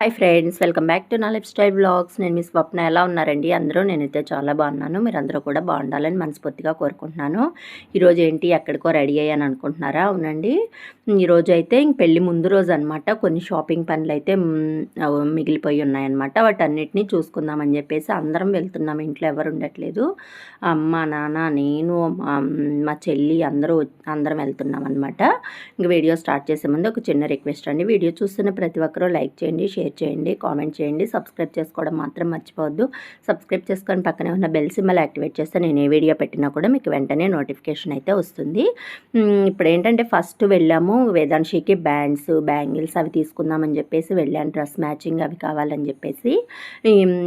Hi friends welcome back to నా lifestyle blogs. నేను మీ స్వప్న. ఎలా ఉన్నారండి? అందరూ నేనైతే చాలా బాగున్నాను. మీరు అందరూ కూడా బాగుండాలని మనస్ఫూర్తిగా కోరుకుంటున్నాను. ఈరోజు ఏంటి? ఎక్కడికో రెడీ అయ్యాను అనుకుంటున్నారా? అవునండి. ఈరోజు అయితే ఇంక పెళ్ళి ముందు రోజు అనమాట కొన్ని షాపింగ్ పనులు అయితే మిగిలిపోయి ఉన్నాయన్నమాట. వాటన్నిటిని చూసుకుందామని చెప్పేసి అందరం వెళ్తున్నాం. ఇంట్లో ఎవరు ఉండట్లేదు. అమ్మ నాన్న నేను మా మా చెల్లి అందరూ అందరం వెళ్తున్నాం అనమాట ఇంక వీడియో స్టార్ట్ చేసే ముందు ఒక చిన్న రిక్వెస్ట్ అండి. వీడియో చూస్తున్న ప్రతి ఒక్కరూ లైక్ చేయండి షేర్ చేయండి కామెంట్ చేయండి సబ్స్క్రైబ్ చేసుకోవడం మాత్రం మర్చిపోవద్దు. సబ్స్క్రైబ్ చేసుకొని పక్కనే ఉన్న బెల్ సిమ్మల్ యాక్టివేట్ చేస్తే నేను ఏ వీడియో పెట్టినా కూడా మీకు వెంటనే నోటిఫికేషన్ అయితే వస్తుంది. ఇప్పుడు ఏంటంటే ఫస్ట్ వెళ్ళాము వేదాంశికి బ్యాండ్స్ బ్యాంగిల్స్ అవి తీసుకుందామని చెప్పేసి వెళ్ళాను. డ్రెస్ మ్యాచింగ్ అవి కావాలని చెప్పేసి.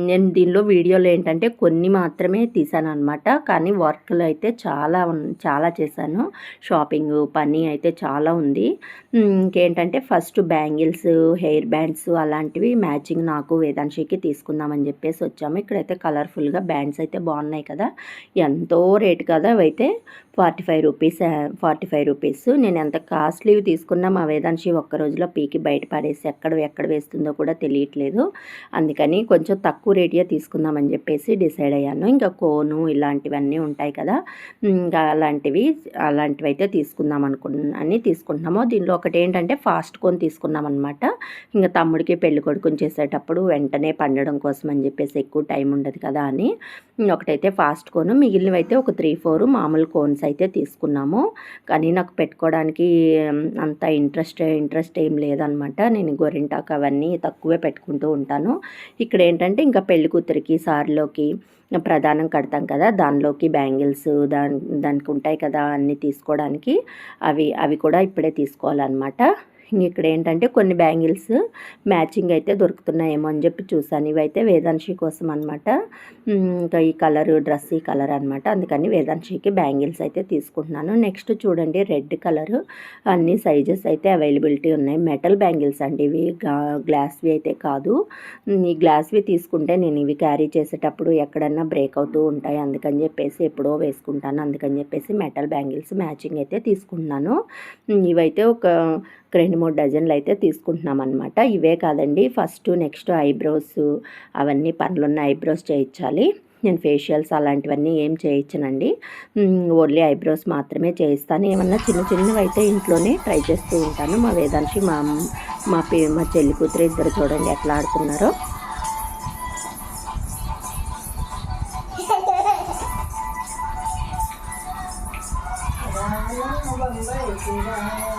నేను దీనిలో వీడియోలో ఏంటంటే కొన్ని మాత్రమే తీసాను అనమాట కానీ వర్క్లు అయితే చాలా చాలా చేశాను. షాపింగ్ పని అయితే చాలా ఉంది. ఇంకేంటంటే ఫస్ట్ బ్యాంగిల్స్ హెయిర్ బ్యాండ్స్ అలాంటివి మ్యాచింగ్ నాకు వేదాంశికి తీసుకుందామని చెప్పేసి వచ్చాము. ఇక్కడైతే కలర్ఫుల్గా బ్యాండ్స్ అయితే బాగున్నాయి కదా. ఎంతో రేటు కదా అవైతే forty five rupees forty five rupees. నేను ఎంత కాస్ట్లీవి తీసుకున్నా మా వేదాంశి ఒక్క రోజులో పీకి బయట పడేసి ఎక్కడ ఎక్కడ వేస్తుందో కూడా తెలియట్లేదు. అందుకని కొంచెం తక్కువ రేటుగా తీసుకుందామని చెప్పేసి డిసైడ్ అయ్యాను. ఇంకా కోను ఇలాంటివన్నీ ఉంటాయి కదా. ఇంకా అలాంటివి అలాంటివి అయితే తీసుకుందాం అనుకు అని తీసుకుంటున్నాము. దీనిలో ఒకటి ఏంటంటే ఫాస్ట్ కోన్ తీసుకున్నాం అనమాట ఇంకా తమ్ముడికి పెళ్ళి కొడుకుని చేసేటప్పుడు వెంటనే పండడం కోసం అని చెప్పేసి ఎక్కువ టైం ఉండదు కదా అని. ఒకటైతే ఫాస్ట్ కోను మిగిలినవి అయితే ఒక త్రీ ఫోర్ మామూలు కోన్స్ అయితే తీసుకున్నాము. కానీ నాకు పెట్టుకోవడానికి అంత ఇంట్రెస్ట్ ఇంట్రెస్ట్ ఏం లేదనమాట. నేను గోరింటాకు అవన్నీ తక్కువే పెట్టుకుంటూ ఉంటాను. ఇక్కడ ఏంటంటే ఇంకా పెళ్ళి కూతురికి సార్లోకి ప్రధానం కడతాం కదా దానిలోకి బ్యాంగిల్స్ దాని దానికి ఉంటాయి కదా అన్నీ తీసుకోవడానికి. అవి అవి కూడా ఇప్పుడే తీసుకోవాలన్నమాట ఇక్కడ ఏంటంటే కొన్ని బ్యాంగిల్స్ మ్యాచింగ్ అయితే దొరుకుతున్నాయేమో అని చెప్పి చూసాను ఇవైతే వేదాంశి కోసం అనమాట ఇంకా ఈ కలర్ డ్రెస్ ఈ కలర్ అనమాట అందుకని వేదాంశికి బ్యాంగిల్స్ అయితే తీసుకుంటున్నాను. నెక్స్ట్ చూడండి రెడ్ కలర్. అన్ని సైజెస్ అయితే అవైలబిలిటీ ఉన్నాయి. మెటల్ బ్యాంగిల్స్ అండి ఇవి. గ్లాస్వి అయితే కాదు. ఈ గ్లాస్వి తీసుకుంటే నేను ఇవి క్యారీ చేసేటప్పుడు ఎక్కడన్నా బ్రేక్ అవుతూ ఉంటాయి. అందుకని చెప్పేసి ఎప్పుడో వేసుకుంటాను. అందుకని చెప్పేసి మెటల్ బ్యాంగిల్స్ మ్యాచింగ్ అయితే తీసుకుంటున్నాను. ఇవైతే ఒక రెండు మూడు డజన్లు అయితే తీసుకుంటున్నాం అనమాట ఇవే కాదండి ఫస్ట్ నెక్స్ట్ ఐబ్రోస్ అవన్నీ పనులున్న ఐబ్రోస్ చేయించాలి. నేను ఫేషియల్స్ అలాంటివన్నీ ఏం చేయించనండి. ఓన్లీ ఐబ్రోస్ మాత్రమే చేయిస్తాను. ఏమన్నా చిన్న చిన్నవి అయితే ఇంట్లోనే ట్రై చేస్తూ ఉంటాను. మా వేదాంశి మా మా పే మా చెల్లి కూతురు ఇద్దరు చూడండి ఎట్లా ఆడుతున్నారో.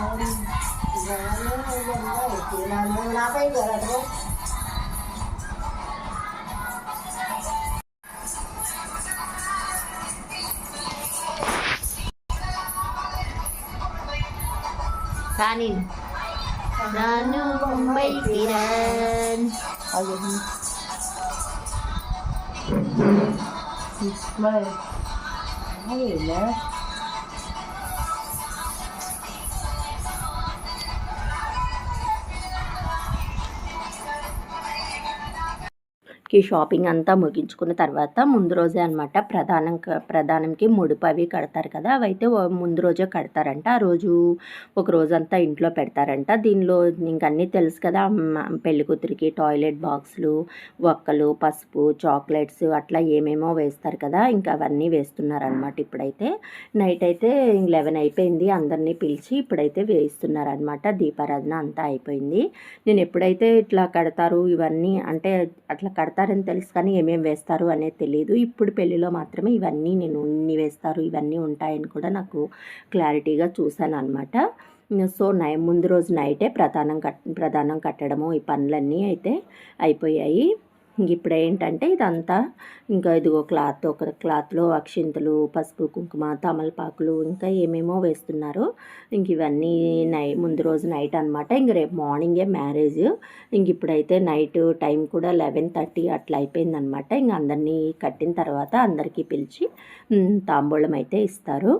Kanin. Nanu bombay tiran. Ayun. Bye. Ayun na. కి షాపింగ్ అంతా ముగించుకున్న తర్వాత ముందు రోజే అనమాట ప్రధానం ప్రధానంకి ముడుపు అవి కడతారు కదా అవైతే ముందు రోజే కడతారంట. ఆ రోజు ఒక రోజంతా ఇంట్లో పెడతారంట. దీనిలో ఇంక అన్నీ తెలుసు కదా పెళ్ళికూతురికి పెళ్ళి కూతురికి టాయిలెట్ బాక్సులు ఒక్కలు పసుపు చాక్లెట్స్ అట్లా ఏమేమో వేస్తారు కదా ఇంకా అవన్నీ వేస్తున్నారనమాట ఇప్పుడైతే. నైట్ అయితే లెవెన్ అయిపోయింది అందరినీ పిలిచి ఇప్పుడైతే వేయిస్తున్నారనమాట దీపారాధన అంతా అయిపోయింది. నేను ఎప్పుడైతే ఇట్లా కడతారు ఇవన్నీ అంటే అట్లా కడతారు వేస్తారని తెలుసు కానీ ఏమేమి వేస్తారు అనేది తెలియదు ఇప్పుడు పెళ్ళిలో మాత్రమే ఇవన్నీ నేను ఇన్ని వేస్తారు ఇవన్నీ ఉంటాయని కూడా నాకు క్లారిటీగా చూశాను అనమాట సో నై ముందు రోజు నైటే ప్రధానం కట్ ప్రధానం కట్టడము ఈ పనులన్నీ అయితే అయిపోయాయి. ఇప్పుడు ఏంటంటే ఇదంతా ఇంకా ఇదిగో క్లాత్ ఒక క్లాత్లో అక్షింతలు పసుపు కుంకుమ తమలపాకులు ఇంకా ఏమేమో వేస్తున్నారు. ఇంక ఇవన్నీ నై ముందు రోజు నైట్ అనమాట ఇంక రేపు మార్నింగే మ్యారేజ్. ఇంక ఇప్పుడైతే నైట్ టైం కూడా లెవెన్ థర్టీ అట్లా అయిపోయిందనమాట ఇంక అందరినీ కట్టిన తర్వాత అందరికీ పిలిచి తాంబూలం అయితే ఇస్తారు.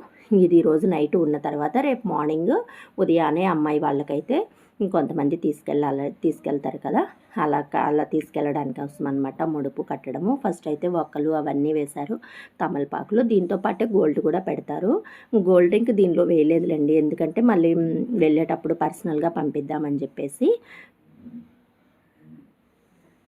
ఇది రోజు నైట్ ఉన్న తర్వాత రేపు మార్నింగ్ ఉదయాన్నే అమ్మాయి వాళ్ళకైతే ఇంకొంతమంది తీసుకెళ్ళాలి తీసుకెళ్తారు కదా. అలా అలా తీసుకెళ్ళడానికి కోసం అనమాట ముడుపు కట్టడము. ఫస్ట్ అయితే ఒక్కలు అవన్నీ వేశారు. తమలపాకులు. దీంతో పాటే గోల్డ్ కూడా పెడతారు. గోల్డ్ ఇంక దీనిలో వేయలేదులేండి. ఎందుకంటే మళ్ళీ వెళ్ళేటప్పుడు పర్సనల్గా పంపిద్దామని చెప్పేసి